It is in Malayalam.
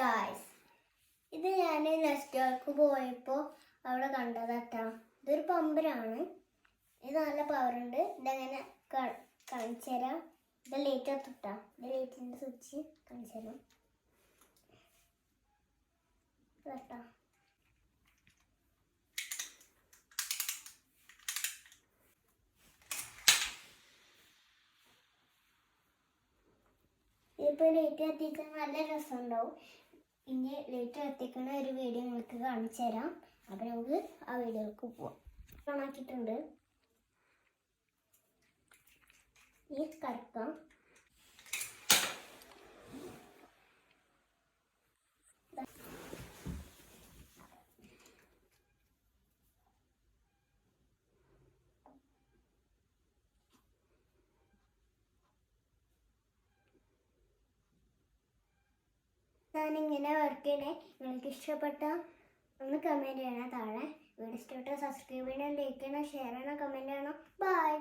ഗായ്സ് ഇത് ഞാൻ നെസ്റ്റോർക്ക് പോയപ്പോൾ അവിടെ കണ്ടതാട്ടാ. ഇതൊരു പമ്പരാണ്. ഇത് നല്ല പവറുണ്ട് ഇതങ്ങനെ കാണിച്ചു തരാം ഇത് ലൈറ്റ് എത്തിട്ടാ ഇത് ലൈറ്റിന്റെ സ്വിച്ച് കാണിച്ചു തരാം കേട്ടോ ഇതിപ്പോൾ ലേറ്റ് കത്തിക്കാൻ നല്ല രസമുണ്ടാവും. ഇനി ലേറ്റ് കത്തിക്കുന്ന ഒരു വീഡിയോ നിങ്ങൾക്ക് കാണിച്ചു തരാം. അപ്പം നമുക്ക് ആ വീഡിയോക്ക് പോവാം. ഓണാക്കിയിട്ടുണ്ട് ഈ കറക്കാം ഞാനിങ്ങനെ വർക്ക് ചെയ്യണേ. നിങ്ങൾക്ക് ഇഷ്ടപ്പെട്ട? ഒന്ന് കമന്റ് ചെയ്യണം താഴെ. വീഡിയോ ഇഷ്ടപ്പെട്ട സബ്സ്ക്രൈബ് ചെയ്യണം ലൈക്ക് ചെയ്യണം ഷെയർ ചെയ്യണം കമന്റ് ചെയ്യണം. ബൈ